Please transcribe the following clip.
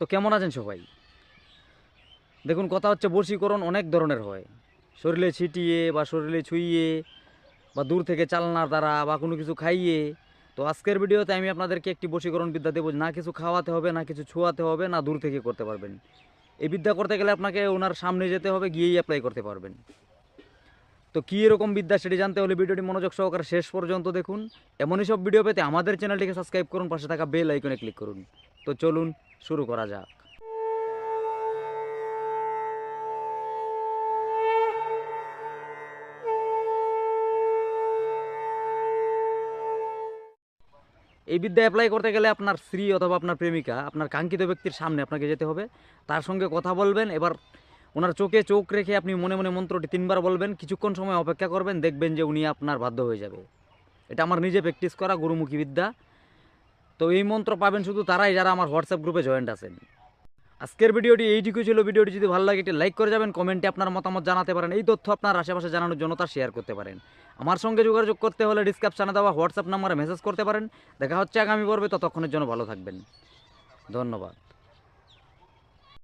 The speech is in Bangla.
তো কেমন আছেন সবাই? দেখুন, কথা হচ্ছে বশীকরণ অনেক ধরনের হয়। শরীরে ছিটিয়ে বা শরীরে ছুঁইয়ে বা দূর থেকে চালনার দ্বারা বা কোনো কিছু খাইয়ে, তো আজকের ভিডিওতে আমি আপনাদেরকে একটি বশীকরণ বিদ্যা দেবো। না কিছু খাওয়াতে হবে, না কিছু ছোঁয়াতে হবে, না দূর থেকে করতে পারবেন। এই বিদ্যা করতে গেলে আপনাকে ওনার সামনে যেতে হবে, গিয়েই অ্যাপ্লাই করতে পারবেন। তো কী এরকম বিদ্যা সেটি জানতে হলে ভিডিওটি মনোযোগ সহকারে শেষ পর্যন্ত দেখুন। এমনই সব ভিডিও পেতে আমাদের চ্যানেলটিকে সাবস্ক্রাইব করুন, পাশে থাকা বেল আইকনে ক্লিক করুন। তো চলুন শুরু করা যাক। এই বিদ্যা অ্যাপ্লাই করতে গেলে আপনার স্ত্রী অথবা আপনার প্রেমিকা, আপনার কাঙ্ক্ষিত ব্যক্তির সামনে আপনাকে যেতে হবে। তার সঙ্গে কথা বলবেন, এবার ওনার চোখে চোখ রেখে আপনি মনে মনে মন্ত্রটি তিনবার বলবেন, কিছুক্ষণ সময় অপেক্ষা করবেন, দেখবেন যে উনি আপনার বাধ্য হয়ে যাবে। এটা আমার নিজে প্র্যাকটিস করা, গুরুমুখী বিদ্যা। তো এই মন্ত্র পাবেন শুধু তারাই যারা আমার হোয়াটসঅ্যাপ গ্রুপে জয়েন্ট আছেন। আজকের ভিডিওটি এইটুকু ছিল। ভিডিওটি যদি ভালো লাগে একটি লাইক করে যাবেন কমেন্টে আপনার মতামত জানাতে পারেন। এই তথ্য আপনার আশেপাশে জানানোর জন্য তা শেয়ার করতে পারেন। আমার সঙ্গে যোগাযোগ করতে হলে ডিসক্রিপশানে দেওয়া হোয়াটসঅ্যাপ নাম্বারে মেসেজ করতে পারেন। দেখা হচ্ছে আগামী পর্বে। ততক্ষণের জন্য ভালো থাকবেন। ধন্যবাদ।